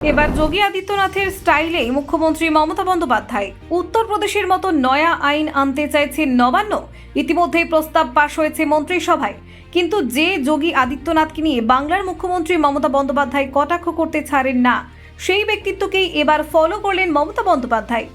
এবার যোগী আদিত্যনাথের স্টাইলেই মুখ্যমন্ত্রী মমতা বন্দ্যোপাধ্যায় উত্তরপ্রদেশের মতো নয়া আইন আনতে চাইছে নবান্ন। ইতিমধ্যেই প্রস্তাব পাশ হয়েছে মন্ত্রিসভায়। কিন্তু যে যোগী আদিত্যনাথকে নিয়ে বাংলার মুখ্যমন্ত্রী মমতা বন্দ্যোপাধ্যায় কটাক্ষ করতে ছাড়েন না, সেই ব্যক্তিত্বকেই এবার ফলো করলেন মমতা বন্দ্যোপাধ্যায়।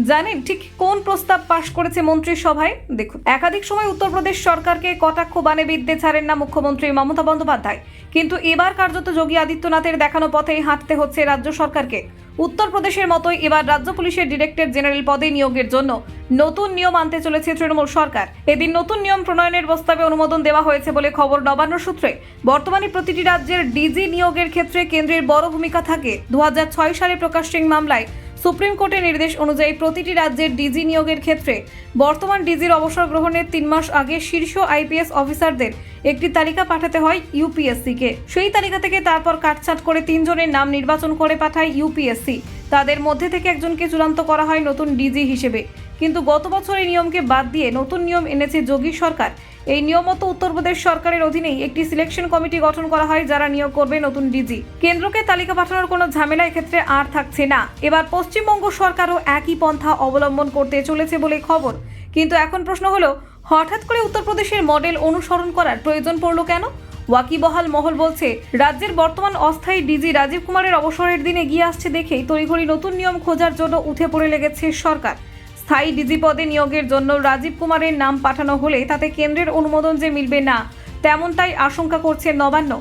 জানেন ঠিক কোন প্রস্তাব পাশ করেছে মন্ত্রিসভায়? দেখুন, একাধিক সময় উত্তরপ্রদেশ সরকারকে কটাক্ষ বানে বিদ্যে ছাড়েন না মুখ্যমন্ত্রী মমতা বন্দ্যোপাধ্যায়। কিন্তু এবার কার্যত যোগী আদিত্যনাথের দেখানো পথেই হাঁটতে হচ্ছে রাজ্য সরকারকে। উত্তরপ্রদেশের মতোই এবার রাজ্য পুলিশের ডিরেক্টর জেনারেল পদে নিয়োগের জন্য নতুন নিয়ম আনতে চলেছে তৃণমূল সরকার। এদিন নতুন নিয়ম প্রণয়নের প্রস্তাবে অনুমোদন দেওয়া হয়েছে বলে খবর নবান্ন সূত্রে। বর্তমানে প্রতিটি রাজ্যের ডিজি নিয়োগের ক্ষেত্রে কেন্দ্রের বড় ভূমিকা থাকে। দু হাজার ছয় সালে প্রকাশ সিং মামলায় সুপ্রিম কোর্টের নির্দেশ অনুযায়ী প্রতিটি রাজ্যের ডিজি নিয়োগের ক্ষেত্রে বর্তমান ডিজির অবসর গ্রহণের তিন মাস আগে শীর্ষ আইপিএস অফিসারদের একটি তালিকা পাঠাতে হয় ইউপিএসসিকে। সেই তালিকা থেকে তারপর কাটছাট করে তিনজনের নাম নির্বাচন করে পাঠায় ইউপিএসসি। তাদের মধ্যে থেকে একজনকে চূড়ান্ত করা হয় নতুন ডিজি হিসেবে। কিন্তু গত বছর এই নিয়মকে বাদ দিয়ে নতুন নিয়ম এনেছে যোগী সরকার। এই নিয়ম মতো উত্তরপ্রদেশ সরকারের অধীনেই একটি সিলেকশন কমিটি গঠন করা হয়, যারা নিয়োগ করবে নতুন ডিজি কেন্দ্রকে তালিকা পাঠানোর কোনো ঝামেলা এক্ষেত্রে আর থাকছে না। এবার পশ্চিমবঙ্গ সরকারও একই পন্থা অবলম্বন করতে চলেছে বলে খবর। কিন্তু এখন প্রশ্ন হলো, হঠাৎ করে উত্তরপ্রদেশের মডেল অনুসরণ করার প্রয়োজন পড়ল কেন? ওয়াকিবহাল মহল বলছে, রাজ্যের বর্তমান অস্থায়ী ডিজি রাজীব কুমারের অবসরের দিনে গিয়ে আসছে দেখেই তড়িঘড়ি নতুন নিয়ম খোঁজার জন্য উঠে পড়ে লেগেছে সরকার। স্থায়ী ডিজি পদে নিয়োগের জন্য রাজীব কুমারের নাম পাঠানো হলে তাতে কেন্দ্রের অনুমোদন যে মিলবে না, তেমনটাই আশঙ্কা করছে নবান্ন।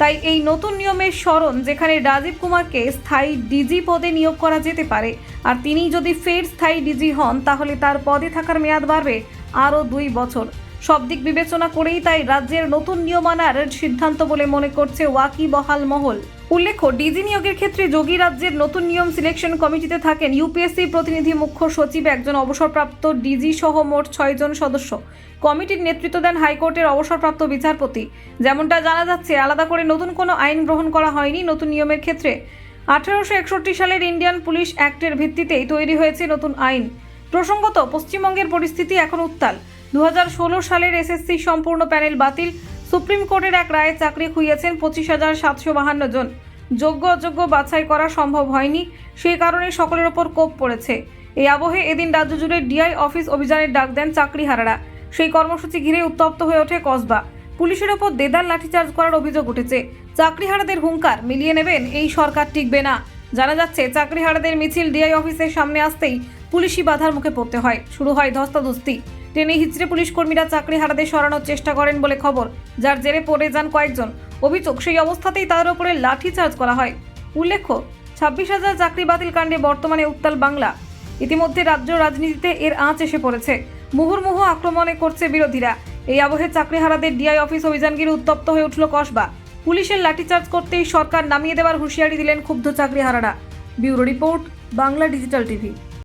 তাই এই নতুন নিয়মের স্মরণ যেখানে রাজীব কুমারকে স্থায়ী ডিজি পদে নিয়োগ করা যেতে পারে, আর তিনি যদি ফের স্থায়ী ডিজি হন, তাহলে তার পদে থাকার মেয়াদ বাড়বে আরও দুই বছর। সব দিক বিবেচনা করেই তাই রাজ্যের নতুন নিয়ম আনার সিদ্ধান্ত বলে মনে করছে ওয়াকি বহাল মহল। উল্লেখ্য, ডিজি নিয়োগের ক্ষেত্রে যোগী রাজ্যের নতুন নিয়ম সিলেকশন কমিটিতে থাকেন ইউপিএসসি প্রতিনিধি মুখ্য সচিব একজন অবসরপ্রাপ্ত ডিজি সহ মোট ছয়জন সদস্য। কমিটির নেতৃত্ব দেন হাইকোর্টের অবসরপ্রাপ্ত বিচারপতি। যেমনটা জানা যাচ্ছে, আলাদা করে নতুন কোনো আইন গ্রহণ করা হয়নি নতুন নিয়মের ক্ষেত্রে। আঠারোশো একষট্টি সালের ইন্ডিয়ান পুলিশ অ্যাক্টের ভিত্তিতেই তৈরি হয়েছে নতুন আইন। প্রসঙ্গত, পশ্চিমবঙ্গের পরিস্থিতি এখন উত্তাল। দু হাজার ষোলো সালের এসএসসি সম্পূর্ণ প্যানেল বাতিল। সুপ্রিম কোর্টের এক রায়ে চাকরি খুইয়েছেন পঁচিশ হাজার সাতশো বাহান্ন জন। যোগ্য অযোগ্য বাছাই করা সম্ভব হয়নি, সেই কারণে সকলের ওপর কোপ পড়েছে। এই আবহে এদিন রাজ্য জুড়ে ডিআই অফিস অভিযানের ডাক দেন চাকরিহারারা। সেই কর্মসূচি ঘিরে উত্তপ্ত হয়ে ওঠে কসবা। পুলিশের ওপর দেদার লাঠিচার্জ করার অভিযোগ উঠেছে। চাকরিহারাদের হুঙ্কার, মিলিয়ে নেবেন, এই সরকার টিকবে না। জানা যাচ্ছে, চাকরিহারাদের মিছিল ডিআই অফিসের সামনে আসতেই পুলিশি বাধার মুখে পড়তে হয়। শুরু হয় ধস্তাধস্তি। ট্রেনে হিচড়ে পুলিশ কর্মীরা চাকরি হারাদের সরানোর চেষ্টা করেন বলে খবর। যার জেরে পড়ে যান কয়েকজন। অভিযোগ, সেই অবস্থাতেই তাদের উপরে লাঠিচার্জ করা হয়। উল্লেখ্য, ছাব্বিশ হাজার চাকরি বাতিল কাণ্ডে বর্তমানে উত্তাল বাংলা। ইতিমধ্যে রাজ্য রাজনীতিতে এর আঁচ এসে পড়েছে। মুহুর্মুহু আক্রমণে করছে বিরোধীরা। এই আবহে চাকরিহারাদের ডিআই অফিস অভিযান ঘিরে উত্তপ্ত হয়ে উঠল কসবা। পুলিশের লাঠিচার্জ করতেই সরকার নামিয়ে দেওয়ার হুঁশিয়ারি দিলেন ক্ষুব্ধ চাকরিহারারা bureau report, Bangla digital TV.